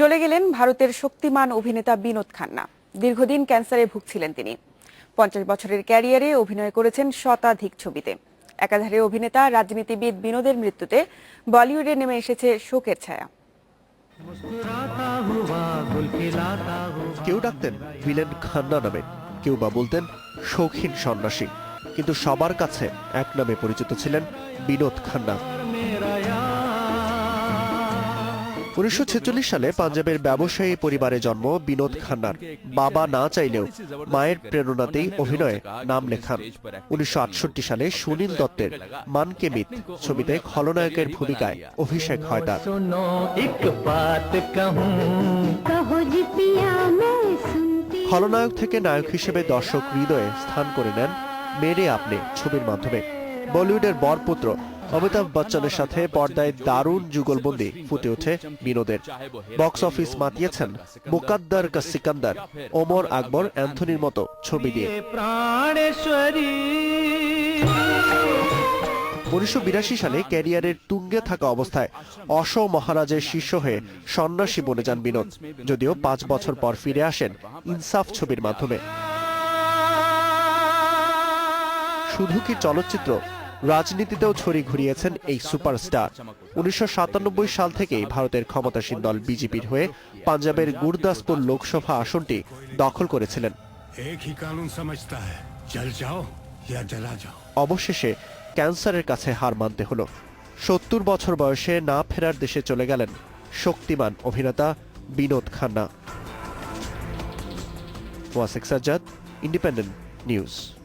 চলে গেলেন ভারতের শক্তিমান অভিনেতা বিনোদ খান্না। দীর্ঘদিন ক্যান্সারে ভুগছিলেন তিনি। পঞ্চাশ বছরের ক্যারিয়ারে অভিনয় করেছেন শতাধিক ছবিতে। একাধারে অভিনেতা, রাজনীতিবিদ বিনোদের মৃত্যুতে বলিউডে নেমে এসেছে শোকের ছায়া। কেউ ডাকতেন ভিলেন খান্না নামে, কেউ বা বলতেন শৌখিন সন্ন্যাসী। কিন্তু সবার কাছে এক নামে পরিচিত ছিলেন বিনোদ খান্না। উনিশশো সালে পাঞ্জাবের ব্যবসায়ী পরিবারে জন্ম বিনোদ খান্নার। বাবা না চাইলেও মায়ের প্রেরণাতেই অভিনয়ে নাম লেখান। উনিশশো সালে সুনীল দত্তের মানকে মিত ছবিতে খলনায়কের ভূমিকায় অভিষেক হয় তার খলনায়ক থেকে নায়ক হিসেবে দর্শক হৃদয়ে স্থান করে নেন মেরে আপনি ছবির মাধ্যমে। বলিউডের বরপুত্র অমিতাভ বচ্চনের সাথে পর্দায় দারুণ যুগলবন্দি ফুটে ওঠে বিনোদের। বক্স অফিস মাতিয়েছেন মুকাদ্দার কা সিকান্দার, ওমর আকবর অ্যান্থনির মতো ছবি দিয়ে। উনিশশো বিরাশি সালে ক্যারিয়ারের তুঙ্গে থাকা অবস্থায় অশ মহারাজের শিষ্য হয়ে সন্ন্যাসী বনে যান বিনোদ। যদিও পাঁচ বছর পর ফিরে আসেন ইনসাফ ছবির মাধ্যমে। শুধু কি চলচ্চিত্র রাজনীতিতেও ছড়ি ঘুরিয়েছেন এই সুপারস্টার। উনিশশো সাতানব্বই সাল থেকেই ভারতের ক্ষমতাসীন দল বিজেপির হয়ে পাঞ্জাবের গুরদাসপুর লোকসভা আসনটি দখল করেছিলেন। অবশেষে ক্যান্সারের কাছে হার মানতে হলো। সত্তর বছর বয়সে না ফেরার দেশে চলে গেলেন শক্তিমান অভিনেতা Vinod Khanna. Wasek Sajjad independent news